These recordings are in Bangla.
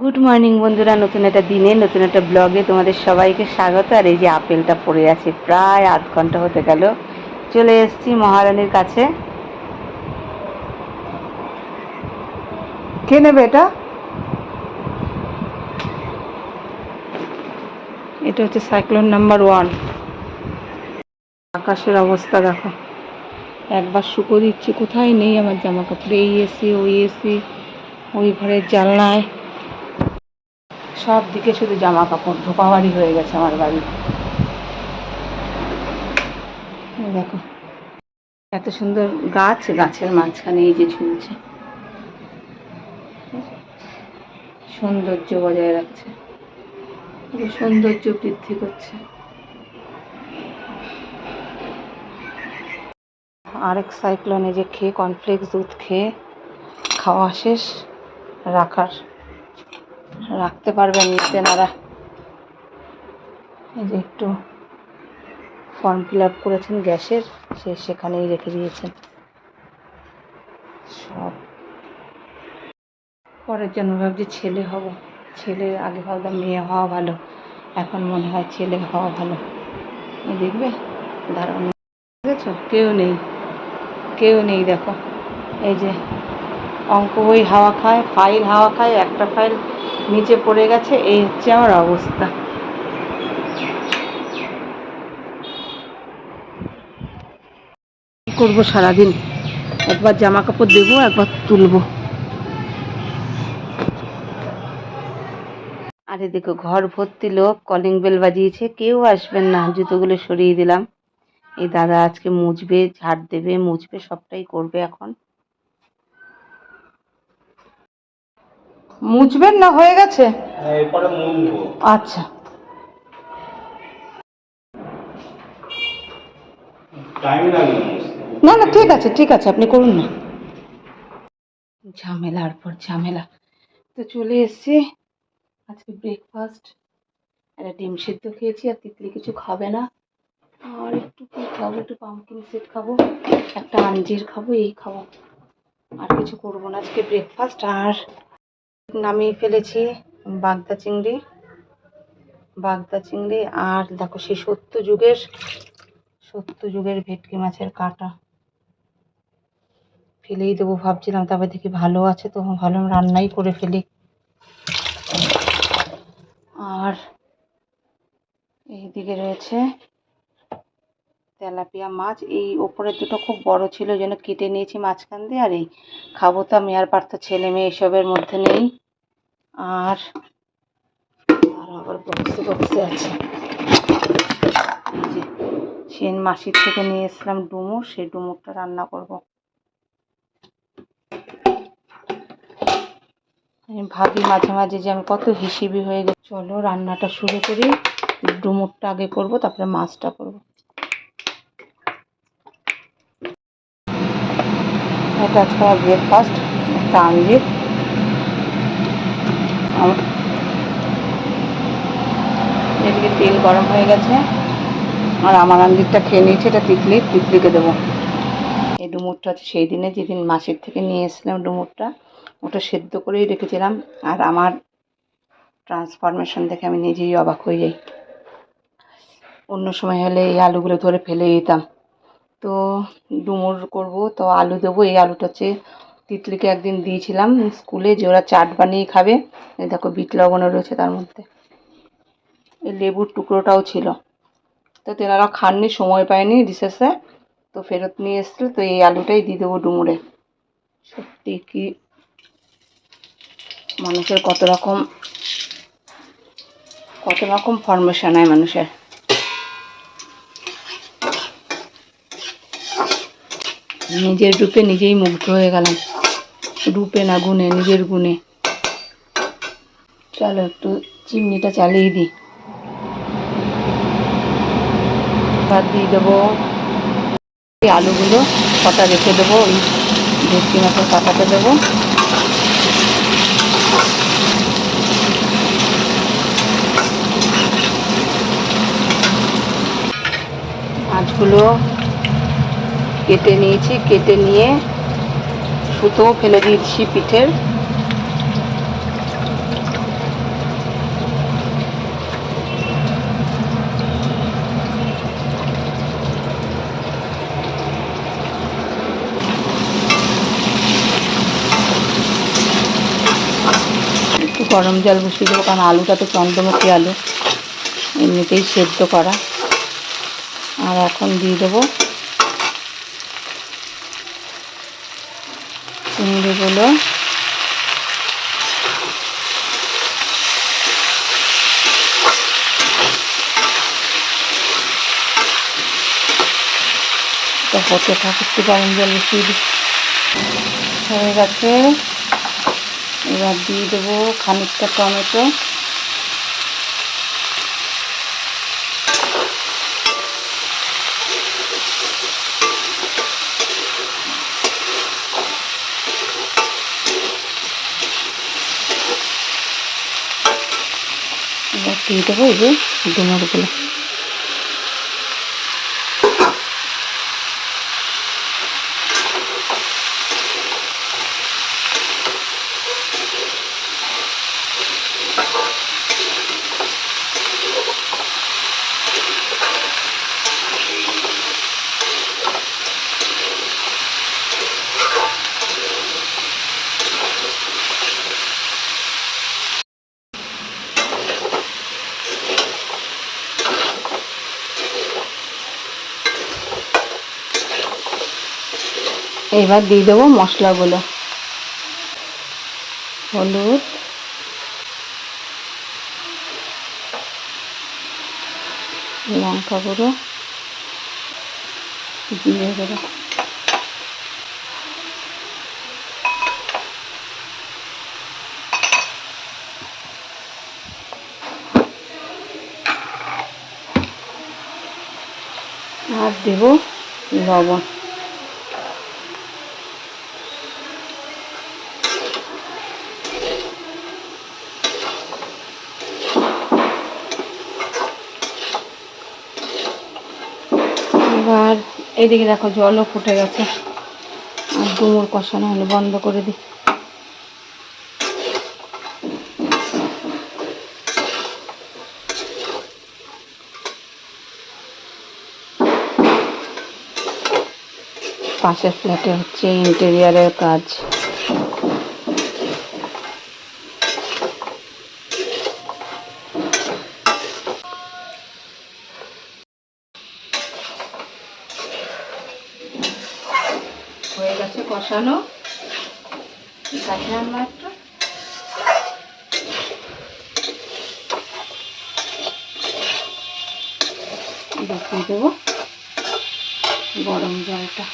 গুড মর্নিং বন্ধুরা। নতুন একটা দিনে, নতুন একটা ব্লগে তোমাদের সবাইকে স্বাগত। আর এই যে আপেলটা পড়ে আছে, প্রায় আধ ঘণ্টা হতে গেল। চলে এসেছি মহারানীর কাছে। কে নেবে এটা? এটা হচ্ছে সাইক্লোন নাম্বার ওয়ান আকাশের অবস্থা দেখো। একবার শুকো দিচ্ছি, কোথায় নেই আমার জামা কাপড় এই এসি, ওই এসি, ওই ঘরের জানলায়। সব দিকে শুধু জামা কাপড় ধোপাবাড়ি হয়ে গেছে আমার বাড়ি। দেখো, এত সুন্দর গাছ, গাছের মাঝখানে এই যে ঝুলছে। সৌন্দর্য বজায় রাখছে। সৌন্দর্য বৃদ্ধি করছে। আরেক সাইক্লোনে যে খেয়ে, কর্নফ্লেক্স দুধ খেয়ে খাওয়া শেষ, রাখার। রাখতে পারবেন তেনারা। এই যে একটু ফর্ম ফিল আপ করেছেন গ্যাসের, সে সেখানেই রেখে দিয়েছেন। সব। পরের জন্য ভাবছি ছেলে হব। ছেলে আগে ভাবতাম মেয়ে হওয়া ভালো, এখন মনে হয় ছেলে হওয়া ভালো। দেখবে? দাঁড়ানো দেখেছ? কেউ নেই। কেউ নেই, দেখো। এই যে অঙ্ক বই হাওয়া খায় ফাইল হাওয়া খায়, একটা ফাইল নিচে পড়ে গেছে, এই হচ্ছে আমার অবস্থা। করব সারাদিন? একবার জামা কাপড় দেবো, একবার তুলবো। আরে দেখো, ঘর ভর্তি লোক কলিং বেল বাজিয়েছে, কেউ আসবেন না, জুতোগুলো সরিয়ে দিলাম। এই দাদা আজকে মুছবে, ঝাড় দেবে, মুছবে, সবটাই করবে এখন। মুছবেন না? হয়ে গেছে? হ্যাঁ আচ্ছা। না না না ঠিক আছে ঠিক আছে আপনি করুন না। ঝামেলার পর ঝামেলা। তো চলে এসছি। আজকে ব্রেকফাস্ট একটা ডিম সিদ্ধ খেয়েছি আর তিতলি কিছু খাবে না। আর একটু কি খাব? একটু পাম্পকিন সেট খাব। একটা আঞ্জির খাব এই খাব। আর কিছু করব না আজকে ব্রেকফাস্ট আর নামিয়ে ফেলেছি, বাগদা চিংড়ি। বাগদা চিংড়ি আর দেখো সেই সত্য যুগের সত্য যুগের ভেটকি মাছের কাঁটা। ফেলেই দেবো ভাবছিলাম তারপর দেখি ভালো আছে তো ভালো রান্নাই করে ফেলি। আর এইদিকে রয়েছে তেলাপিয়া মাছ। এই ওপরের দুটো খুব বড় ছিল জন্য কেটে নিয়েছি মাঝখান দিয়ে, আর এই খাব তো আমি, আর পারতো ছেলে মেয়ে এসবের মধ্যে নেই। আর আর আবার বক্সে বক্সে আছে। সেন মাসির থেকে নিয়ে এসলাম ডুমুর, সেই ডুমুরটা রান্না করব। আমি ভাবি মাঝে মাঝে যে আমি কত হিসেবি হয়ে গেছি। চলো রান্নাটা শুরু করি। ডুমুরটা আগে করব, তারপরে মাছটা করব। এটা আজকে আমার ব্রেকফাস্ট একটা আঞ্জির আম- এদিকে তেল গরম হয়ে গেছে। আর আমার আঞ্জিরটা খেয়ে নিয়েছে, এটা তিতলি, তিতলিকে দেবো। এই ডুমুরটা সেই দিনে, যেদিন মাসির থেকে নিয়ে এসেছিলাম ডুমুরটা, ওটা সেদ্ধ করেই রেখেছিলাম। আর আমার ট্রান্সফরমেশন দেখে আমি নিজেই অবাক হয়ে যাই। অন্য সময় হলে এই আলুগুলো ধরে ফেলে দিতাম। তো ডুমুর করব, তো আলু দেবো। এই আলুটা হচ্ছে তিতলিকে একদিন দিয়েছিলাম স্কুলে যে ওরা চাট বানিয়ে খাবে। এই দেখো বিট লবণও রয়েছে তার মধ্যে। এই লেবুর টুকরোটাও ছিল। তো তেনারা খাননি, সময় পায়নি রিসেসে। তো ফেরত নিয়ে এসছিল, তো এই আলুটাই দিয়ে দেবো ডুমুরে। সত্যি কি মানুষের কত রকম কত রকম ফরমেশন হয় মানুষের। নিজের রূপে নিজেই মুগ্ধ হয়ে গেলাম। রূপে না গুণে, নিজের গুণে। চলো একটু চিমনিটা চালিয়ে দিই। ভাত দিয়ে দেবো। আলুগুলো কটা রেখে দেবো, ওই ভেটকি মাছের কাটাতে দেবো। মাছগুলো কেটে নিয়েছি, কেটে নিয়ে সুতো ফেলে দিয়েছি পিঠের। গরম জল বসিয়ে দেবো, কারণ আলুটা তো চন্দ্রমুখী আলু। এমনিতেই সেদ্ধ করা। আর এখন দিয়ে দেবো চিংড়িগুলো। তো হতে থাক একটু জল হয়ে গেছে। এবার দিয়ে দেবো খানিকটা টমেটো এবার দিয়ে দেবো এই যে ডুমুরগুলো এবার দিয়ে দেবো মশলাগুলো। হলুদ। লঙ্কা গুঁড়ো। জিরে গুঁড়ো। আর দেবো লবণ এবার এইদিকে দেখো জলও ফুটে গেছে। আর ডুমুর কষানো হলে, বন্ধ করে দিই। পাশের ফ্ল্যাটে হচ্ছে ইন্টেরিয়ারের কাজ হয়ে গেছে কষানো আমরা একটু। দেখিয়ে দেবো। গরম জলটা।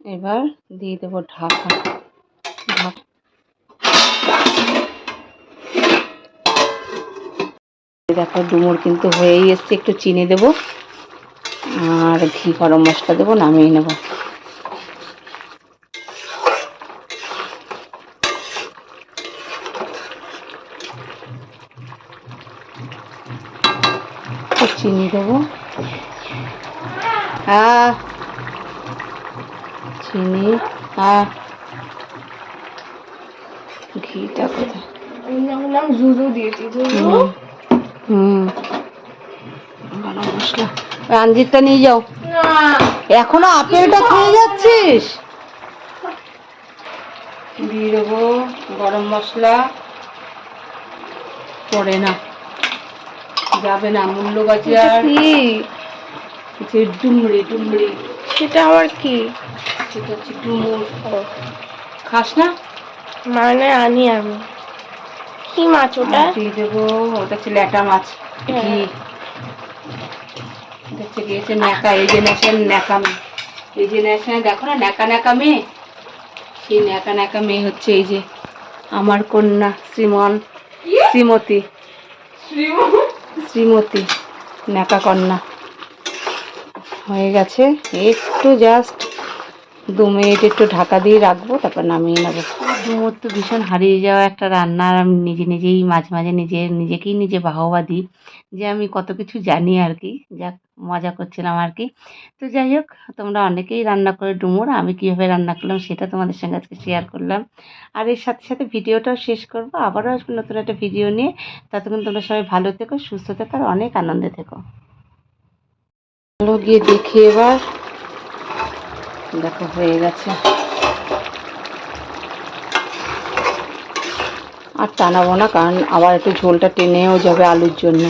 এবার দিয়ে দেবো ঢাকা। ঢাকা। দেখো, ডুমুর কিন্তু হয়েই এসছে। একটু চিনি দেবো আর ঘি গরম মশলা দেবো, নামিয়ে নেব। চিনি দেবো। হ্যাঁ চিনি আর ঘিটা কোথায়? নাম জুজু দিয়েছি জুজু। হুম গরম মশলা। আঞ্জিরটা নিয়ে যাও। না। এখনও আপেলটা খেয়ে যাচ্ছিস? দিয়ে দেবো গরম মশলা। পড়ে না। যাবে না মূল্য বাজার কি? ডুমড়ি ডুমড়ি সেটা আবার কি? সেটা হচ্ছে ডুমুর খাস না? মানে আনি আমি। কি মাছ ওটা? দিয়ে দেবো ওটা হচ্ছে ল্যাটা মাছ হ্যাঁ। ঘি হচ্ছে গিয়েছে ন্যাকা এই জেনারেশন ন্যাকা এই জেনারেশনে দেখো না ন্যাকা ন্যাকা মেয়ে সেই ন্যাকা ন্যাকা মেয়ে হচ্ছে এই যে আমার কন্যা শ্রীমন শ্রীমতী। শ্রীমতী ন্যাকা কন্যা। হয়ে গেছে। একটু জাস্ট দু মিনিট একটু ঢাকা দিয়ে রাখব, তারপর নামিয়ে নেব। ডুমুর তো ভীষণ হারিয়ে যাওয়া একটা রান্নার আমি নিজে নিজেই মাঝে মাঝে নিজে, নিজেকেই নিজে বাহবা দিই যে আমি কত কিছু জানি আর কি। যাক, মজা করছিলাম আর কি। তো যাই হোক, তোমরা অনেকেই রান্না করে ডুমুর, আমি কীভাবে রান্না করলাম সেটা তোমাদের সঙ্গে আজকে শেয়ার করলাম। আর এর সাথে সাথে ভিডিওটাও শেষ করব। আবারও আসব নতুন একটা ভিডিও নিয়ে। ততক্ষণ তোমরা সবাই ভালো থেকো, সুস্থ থেকো, আর অনেক আনন্দে থেকো। চলো গিয়ে দেখি এবার। দেখো, হয়ে গেছে। আর টানাবো না, কারণ আবার একটু ঝোলটা টেনেও যাবে আলুর জন্য।